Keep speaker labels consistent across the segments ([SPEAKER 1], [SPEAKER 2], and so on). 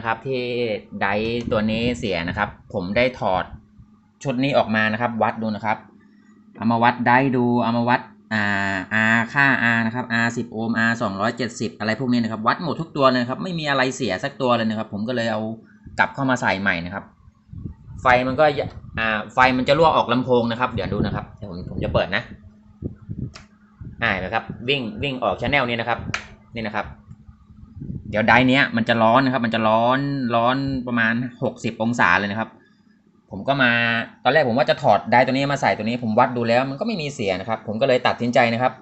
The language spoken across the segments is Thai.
[SPEAKER 1] นะครับที่ไดตัวนี้เสียนะครับ ผมได้ถอดชุดนี้ออกมานะครับ วัดดูนะครับ เอามาวัดไดร์ดูเอามาวัดอ่า R ค่า R นะครับ R 10โอห์ม R 270 อะไรพวกนี้นะครับวัดหมดทุกตัวเลยครับ ไม่มีอะไรเสียสักตัวเลยนะครับ ผมก็เลยเอากลับเข้ามาใส่ใหม่นะครับ ไฟมันก็อ่าไฟมันจะรั่วออกลำโพงนะครับ เดี๋ยวดูนะครับเดี๋ยวผมผมจะเปิดนะอ่านะครับ วิ่งวิ่งออกชแนลนี้นะครับ นี่นะครับ เดี๋ยวไดร์เนี้ยมันจะร้อนนะครับ มันจะร้อนร้อนประมาณ 60 องศาเลยนะครับ ผมก็มาตอนแรกผมว่าจะถอดไดร์ตัวนี้มาใส่ตัวนี้ผมวัดดูแล้วมันก็ไม่มีเสียนะครับ ผมก็เลยตัดสินใจนะครับ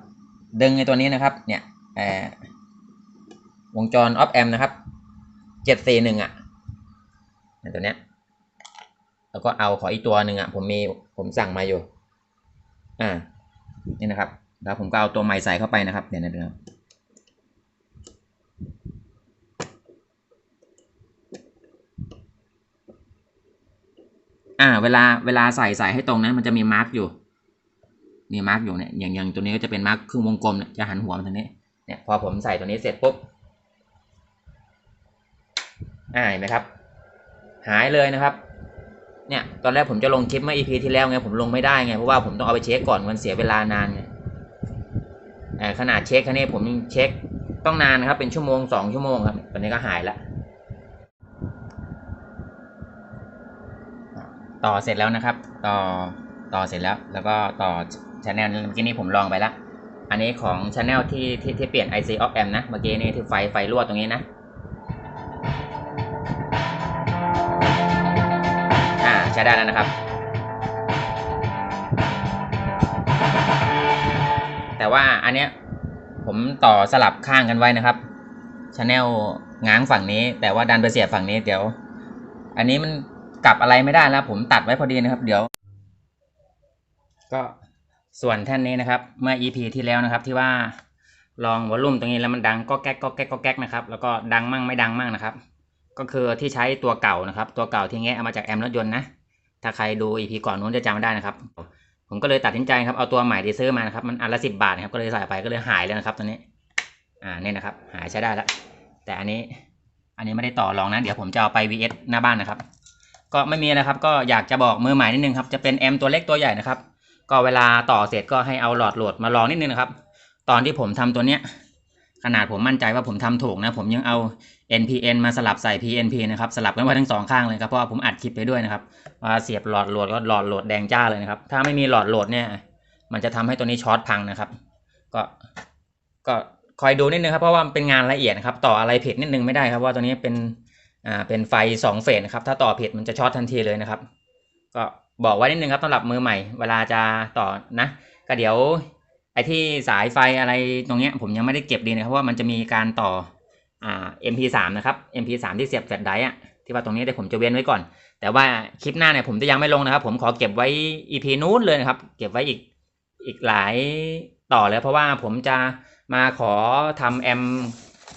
[SPEAKER 1] ดึงไอ้ตัวนี้นะครับ เนี่ยเอ่อวงจรออฟแอมนะครับเจ็ดสี่หนึ่งอะตัวเนี้ยแล้วก็เอาขออีกตัวหนึ่งอะผมมีผมสั่งมาอยู่ อ่า นี่นะครับ แล้วผมก็เอาตัวใหม่ใส่เข้าไปนะครับ เดี๋ยวนะเดี๋ยว อ่า เวลาเวลาใส่ใส่ให้ตรงนั้นมันจะมีมาร์กอยู่มีมาร์กอยู่เนี่ยอย่างอย่างตัวนี้ก็จะเป็นมาร์กครึ่งวงกลมเนี่ยจะหันหัวมาทางนี้เนี่ยพอผมใส่ตัวนี้เสร็จปุ๊บอ่าเห็นไหมครับ หายเลยนะครับ เนี่ยตอนแรกผมจะลงคลิปเมื่อ EP ที่แล้วไงผมลงไม่ได้ไงเพราะว่าผมต้องเอาไปเช็คก่อนมันเสียเวลานานไงขนาดเช็คคันนี้ผมเช็คต้องนานนะครับ เป็นชั่วโมงสองชั่วโมงครับตอนนี้ก็หายละ ต่อเสร็จแล้วนะครับ ต่อต่อเสร็จแล้ว แล้วก็ต่อชแนลเมื่อกี้นี้ผมลองไปละอันนี้ของชแนลที่ที่ที่เปลี่ยน IC of amp นะ เมื่อกี้นี้ที่ไฟไฟรั่วตรงนี้นะอ่าใช้ได้แล้วนะครับ แต่ว่าอันเนี้ยผมต่อสลับข้างกันไว้นะครับชแนลง้างฝั่งนี้ แต่ว่าดันไปเสียบฝั่งนี้เดี๋ยว อันนี้มัน กลับอะไรไม่ได้แล้ว ผมตัดไว้พอดีนะครับ เดี๋ยว ก็ส่วนแท่นนี้นะครับ เมื่อ EP ที่แล้วนะครับ ที่ว่าลองวอลลุ่มตรงนี้แล้วมันดังก็แก๊กก็แก๊กก็แก๊กนะครับแล้วก็ดังมั่งไม่ดังมั่งนะครับ ก็คือที่ใช้ตัวเก่านะครับ ตัวเก่าที่แงะเอามาจากแอมรถยนต์นะถ้าใครดู EP ก่อนนู้นจะจำได้นะครับ ผมก็เลยตัดสินใจครับเอาตัวใหม่ที่ซื้อมานะครับมันอันละสิบบาทนะครับก็เลยใส่ไปก็เลยหายเลยนะครับ ตัวนี้ อ่าเนี่ยนะครับ หายใช้ได้แล้วแต่อันนี้ อันนี้ไม่ได้ต่อรองนะ เดี๋ยวผมจะเอาไป VS หน้าบ้านนะครับ ก็ไม่มีนะครับ ก็อยากจะบอกมือใหม่นิดนึงครับจะเป็นแอมตัวเล็กตัวใหญ่นะครับ ก็เวลาต่อเสร็จก็ให้เอาหลอดโหลดมาลองนิดนึงนะครับ ตอนที่ผมทำตัวเนี้ยขนาดผมมั่นใจว่าผมทำถูกนะ ผมยังเอา NPN มาสลับใส่ PNP นะครับสลับกันไว้ทั้งสองข้างเลยครับเพราะว่าผมอัดคลิปไปด้วยนะครับว่าเสียบหลอดโหลดก็หลอดโหลดแดงจ้าเลยนะครับถ้าไม่มีหลอดโหลดเนี่ย มันจะทำให้ตัวนี้ช็อตพังนะครับ ก็ก็คอยดูนิดนึงครับเพราะว่ามันเป็นงานละเอียดนะครับ ต่ออะไรผิดนิดนึงไม่ได้ครับว่าตัวนี้เป็น อ่าเป็นไฟสองเฟสนะครับถ้าต่อผิดมันจะช็อตทันทีเลยนะครับ ก็บอกไว้นิดนึงครับสำหรับมือใหม่ เวลาจะต่อนะ ก็เดี๋ยวไอ้ที่สายไฟอะไรตรงเนี้ยผมยังไม่ได้เก็บดีนะครับเพราะว่ามันจะมีการต่ออ่า MP3 นะครับ MP3 ที่เสียบแฟลชไดร์อะที่ว่าตรงนี้เดี๋ยวผมจะเว้นไว้ก่อน แต่ว่าคลิปหน้าเนี่ยผมจะยังไม่ลงนะครับ ผมขอเก็บไว้ EP นู้นเลยนะครับ เก็บไว้อีกอีกหลายต่อเลยเพราะว่าผมจะมาขอทำแอม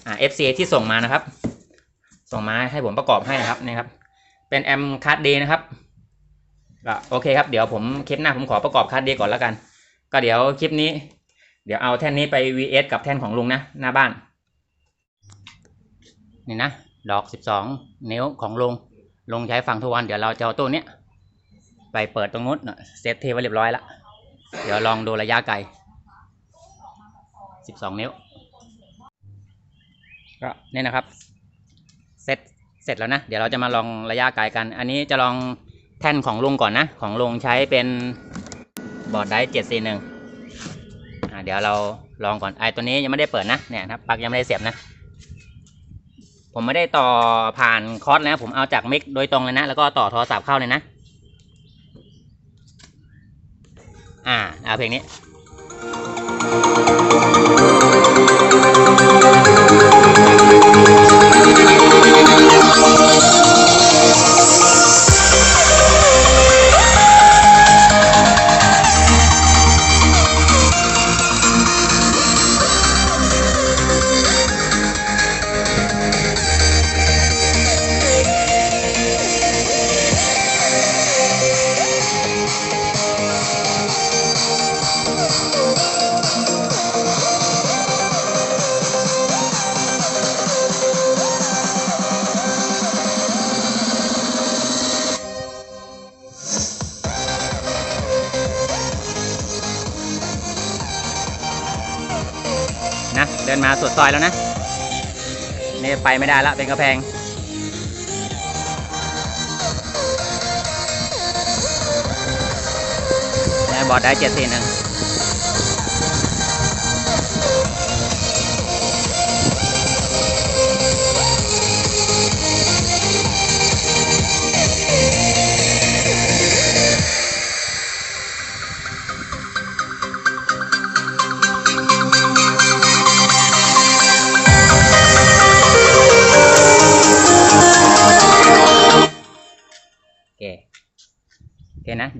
[SPEAKER 1] อ่า FC ที่ส่งมานะครับ ส่งมาให้ผมประกอบให้นะครับนี่ครับ เป็นแอมคัสดีนะครับก็โอเคครับเดี๋ยวผมคลิปหน้าผมขอประกอบคัสดีก่อนแล้วกัน ก็เดี๋ยวคลิปนี้ เดี๋ยวเอาแท่นนี้ไป VS กับแท่นของลุงนะ หน้าบ้าน นี่นะ ดอกสิบสองนิ้วของลุงลุงใช้ฟังทุกวันเดี๋ยวเราจะเอาตัวเนี้ยไปเปิดตรงนู้นเซตเทไว้เรียบร้อยล้วเดี๋ยวลองดูระยะไกลสิบสองนิ้ว ก็นี่นะครับ เซตเสร็จแล้วนะ เดี๋ยวเราจะมาลองระยะไกลกัน อันนี้จะลองแท่นของลุงก่อนนะ ของลุงใช้เป็นบอร์ดไดเจ็ดสี่หนึ่งอ่าเดี๋ยวเราลองก่อนไอตัวนี้ยังไม่ได้เปิดนะเนี่ยครับปลั๊กยังไม่ได้เสียบนะ ผมไม่ได้ต่อผ่านคอร์สนะ ผมเอาจากมิกโดยตรงเลยนะ แล้วก็ต่อโทรศัพท์เข้าเลยนะ อ่าเอาเพลงนี้ มาสุดซอยแล้วนะ นี่ไปไม่ได้ละเป็นกระแพงนี่ยบอดได้เจ็ดสี่หนึ่ง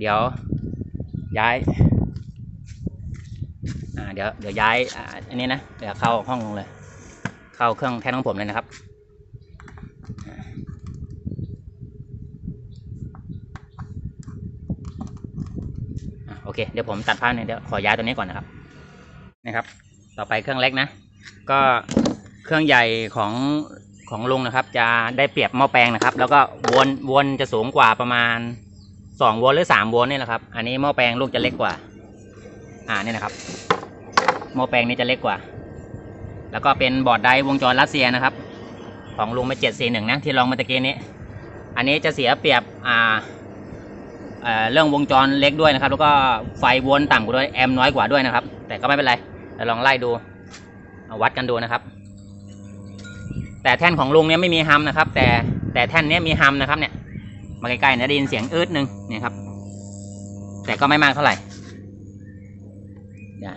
[SPEAKER 1] เดี๋ยวย้ายอ่าเดี๋ยวเดี๋ยวย้ายอ่าอันนี้นะเดี๋ยวเข้าห้องลงเลย เข้าเครื่องแท่นของผมเลยนะครับอโอเคเดี๋ยวผมตัดภาพเนี่ยเดี๋ยวขอย้ายตัวนี้ก่อนนะครับนะครับ ต่อไปเครื่องเล็กนะ ก็เครื่องใหญ่ของของลุงนะครับ จะได้เปรียบหม้อแปลงนะครับ แล้วก็วนวนจะสูงกว่าประมาณ สองวนหรือสามวนนี่แหละครับ อันนี้หม้อแปลงลูกจะเล็กกว่า อ่านี่นะครับ หม้อแปลงนี้จะเล็กกว่า แล้วก็เป็นบอร์ดไดวงจรรัสเซียนะครับ ของลุงมาเจ็ดสี่หนึ่งนะที่ลองมาตะกี้นี้ อันนี้จะเสียเปรียบอ่าเรื่องวงจรเล็กด้วยนะครับ แล้วก็ไฟวนต่ำกว่าด้วยแอมน้อยกว่าด้วยนะครับ แต่ก็ไม่เป็นไรเดี๋ยวลองไล่ดูเอาวัดกันดูนะครับ แต่แท่นของลุงเนี่ยไม่มีฮัมนะครับ แต่แต่แท่นเนี้ยมีฮัมนะครับเนี่ย มาใกล้ๆนะได้ยินเสียงอืดหนึ่งเนี่ยครับ แต่ก็ไม่มากเท่าไหร่เดี๋ยว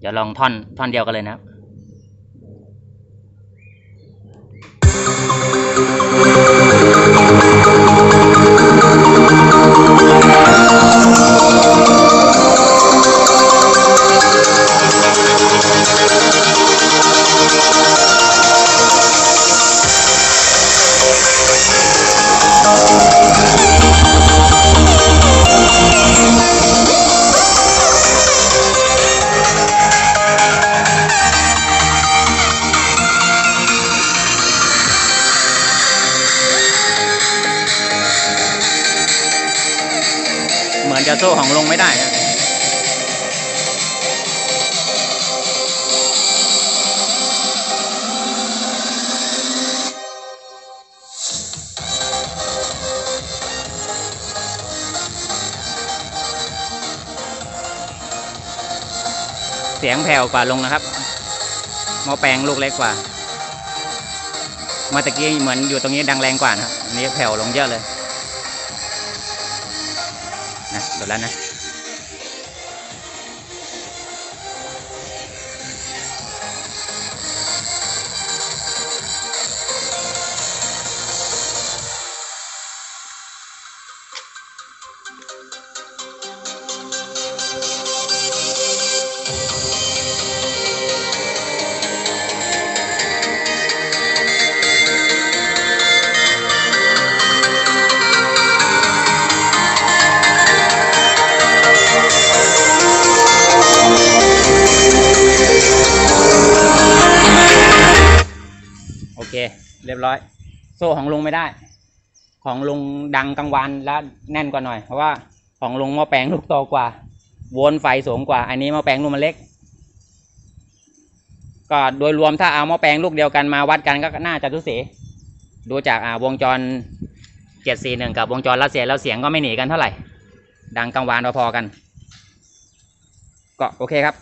[SPEAKER 1] เดี๋ยวลองท่อนท่อนเดียวกันเลยนะครับ มือนจะสู้ของลุงไม่ได้เสียงแผ่วกว่าลงนะครับหม้อแปลงลูกเล็กกว่า เมื่อตะกี้เหมือนอยู่ตรงนี้ดังแรงกว่านะครับนนี้แผ่วลงเยอะเลย น รียบร้อย โซ่ของลุงไม่ได้ ของลุงดังกลางวันแล้วแน่นกว่าหน่อย เพราะว่าของลุงหม้อแปลงลูกโตกว่า วนไฟสูงกว่า อันนี้หม้อแปลงลูกมันเล็ก ก็โดยรวมถ้าเอาหม้อแปลงลูกเดียวกันมาวัดกันก็น่าจะทุสีดูจากอ่าวงจรเจ็ดสี่หนึ่งกับวงจรรัสเซียแล้วเสียงก็ไม่หนีกันเท่าไหร่ ดังกลางวานพอๆกัน ก็โอเคครับ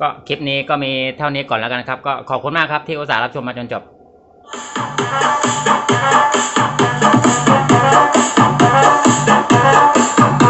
[SPEAKER 1] ก็คลิปนี้ก็มีเท่านี้ก่อนแล้วกันครับ ก็ขอบคุณมากครับที่อุตส่าห์รับชมมาจนจบ Thank you.